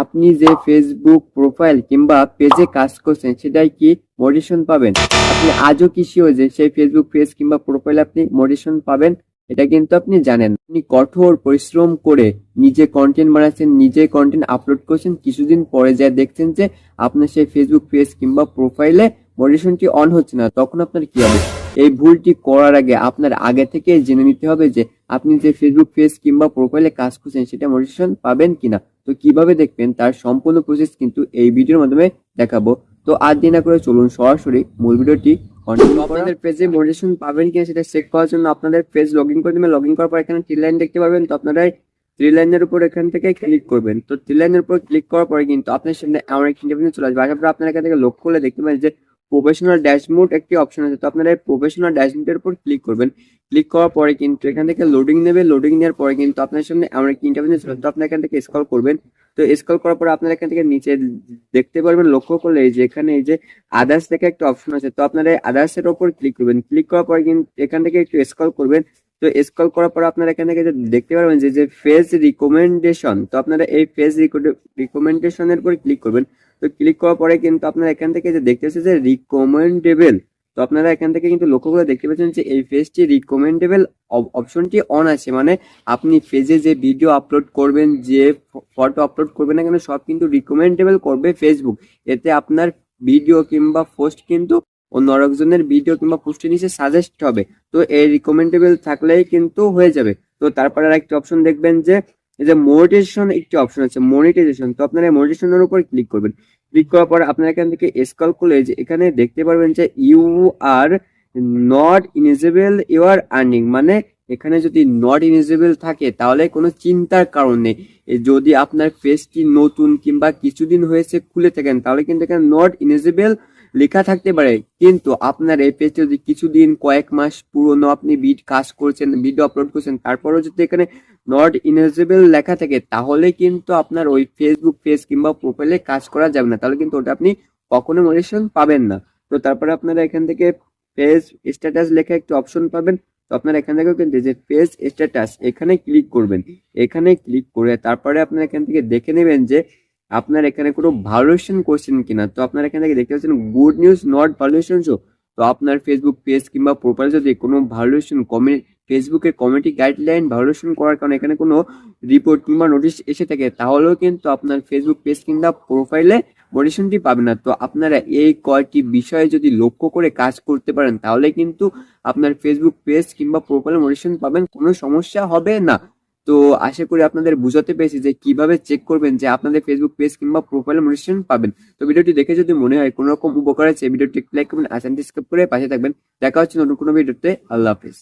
আপনি যে Facebook profile কিংবা পেজে কাজ করছেন সেটাই কি মোটিভেশন পাবেন? আপনি আজও কি শিওর যে সেই ফেসবুক পেজ কিংবা প্রোফাইল আপনি মোটিভেশন পাবেন? এটা কিন্তু আপনি জানেন। আপনি কঠোর পরিশ্রম করে নিজে কন্টেন্ট বানাচ্ছেন, নিজে কন্টেন্ট আপলোড করছেন, কিছুদিন পরে যা দেখছেন যে আপনার সেই ফেসবুক পেজ কিংবা প্রোফাইলে মোটিভেশনটি অন হচ্ছে না, তখন আপনার কি হবে? এই ভুলটি করার আগে আপনার আগে থেকে জেনে নিতে হবে যে আপনি যে ফেসবুক পেজ কিংবা প্রোফাইলে কাজ করছেন, সেটা মোটিভেশন পাবেন কিনা। তো কীভাবে দেখবেন তার সম্পূর্ণ প্রসেস কিন্তু এই ভিডিওর মাধ্যমে দেখাবো। তো আর দিন না করে চলুন সরাসরি মূল ভিডিওটি আপনাদের পেজে মোটিভেশন পাবেন কিনা সেটা চেক করার জন্য আপনাদের পেজ লগ ইন করে দেবেন। লগ ইন করার পর এখানে থ্রি লাইন দেখতে পাবেন। তো আপনারা থ্রি লাইনের উপর এখান থেকে ক্লিক করবেন। তো থ্রি লাইনের উপর ক্লিক করার পরে কিন্তু আপনার সামনে আমার একটি চলে আসবে। পর আপনার এখান থেকে লক্ষ্য করলে দেখতে পাবেন যে প্রফেশনাল ড্যাশবোর্ড একটি অপশন আছে। তো আপনারা এই প্রফেশনাল ড্যাশবোর্ডের উপর ক্লিক করবেন। ক্লিক করার পরে কিন্তু এখান থেকে লোডিং নেবে। লোডিং নেওয়ার পরে কিন্তু আপনার সামনে এমন একটি ইন্টারভিউ তো আপনি এখান থেকে স্ক্রল করবেন। তো স্ক্রল করার পরে আপনার এখান থেকে নিচে দেখতে পারবেন, লক্ষ্য করলে এই যে এখানে এই যে আদার্স থেকে একটা অপশন আছে। তো আপনারা আদার্স এর উপর ক্লিক করবেন। ক্লিক করার পরে কিন্তু এখান থেকে একটু স্ক্রল করবেন। তো স্ক্রল করার পর আপনারা এখান থেকে দেখতে পারবেন যে যে ফেজ রিকমেন্ডেশন তো আপনারা এই ফেজ রিকমেন্ডেশনের উপর ক্লিক করবেন। তো ক্লিক করার পরে কিন্তু আপনারা এখান থেকে যে দেখতে পাচ্ছেন যে রিকমেন্ডেবল তো আপনারা এখান থেকে কিন্তু লক্ষ্য করে দেখতে পাচ্ছেন যে এই ফেজটি রিকমেন্ডেবল অপশনটি অন আছে। মানে আপনি ফেজে যে ভিডিও আপলোড করবেন, যে ফটো আপলোড করবেন না কেন, সব কিন্তু রিকমেন্ডেবল করবে ফেসবুক এতে আপনার ভিডিও কিংবা পোস্ট কিন্তু অন্য আরেকজনের ভিডিও কিংবা পোস্টের নিচে সাজেস্ট হবে। তো এই রিকমেন্ডেবল থাকলেই কিন্তু হয়ে যাবে। তো তারপরে আর একটি অপশন দেখবেন যে এই যে মনিটাইজেশন একটি অপশন আছে মনিটাইজেশন তো আপনারা মনিটাইজেশনের উপর ক্লিক করবেন। ক্লিক করার পর আপনারা এখান থেকে স্ক্রল করলে এখানে দেখতে পারবেন যে you are not eligible your earning মানে এখানে যদি নট ইনিজেবল থাকে, তাহলে কোনো চিন্তার কারণ নেই। যদি আপনার ফেসটি নতুন কিংবা কিছুদিন হয়েছে, খুলে থাকেন, তাহলে কিন্তু এখানে নট ইনিজেবল লেখা থাকতে পারে, কিন্তু আপনার এই পেজে যদি কিছুদিন, কয়েক মাস পুরনো আপনি বিড কাজ করছেন ভিডিও আপলোড করছেন, তারপরেও যদি এখানে নট ইনেজেবল লেখা থাকে, তাহলে কিন্তু আপনার ওই ফেসবুক পেজ কিংবা প্রোফাইলে কাজ করা যাবে না। তাহলে কিন্তু ওটা আপনি কখনো মোটিভেশন পাবেন না। তো তারপরে আপনারা এখান থেকে পেজ স্ট্যাটাস লেখা একটি অপশন পাবেন। তো আপনারা এখান থেকেও কিন্তু যে পেজ স্ট্যাটাস এখানে ক্লিক করবেন। এখানে ক্লিক করে তারপরে আপনারা এখান থেকে দেখে নেবেন যে আপনার এখানে কোনো ভালুয়েশন করছেন কিনা, তো আপনার এখান থেকে দেখতে পাচ্ছেন good news not valuation show তো আপনার ফেসবুক পেজ কিংবা প্রোফাইল যদি কোনো ভালুয়েশন কমে ফেসবুকের কমিটি গাইডলাইন ভালুয়েশন করার কারণে এখানে কোনো রিপোর্ট কিংবা নোটিশ এসে থাকে, তাহলেও কিন্তু আপনার ফেসবুক পেজ কিংবা প্রোফাইলে মোটিভেশনটি পাবেন না। তো আপনারা এই কয়টি বিষয়ে যদি লক্ষ্য করে কাজ করতে পারেন, তাহলে কিন্তু আপনার ফেসবুক পেজ কিংবা প্রোফাইলে মোটিভেশন পাবেন, কোনো সমস্যা হবে না। তো আশা করি আপনাদের বুঝাতে পেরেছি যে কীভাবে চেক করবেন যে আপনাদের ফেসবুক পেজ কিংবা প্রোফাইল মোটিভেশন পাবেন। তো ভিডিওটি দেখে যদি মনে হয় কোনো রকম উপকার আছে, ভিডিওটি লাইক করবেন আর সাবস্ক্রাইব করে পাশে থাকবেন। দেখা হচ্ছে নতুন কোনো ভিডিওতে আল্লাহ হাফিজ।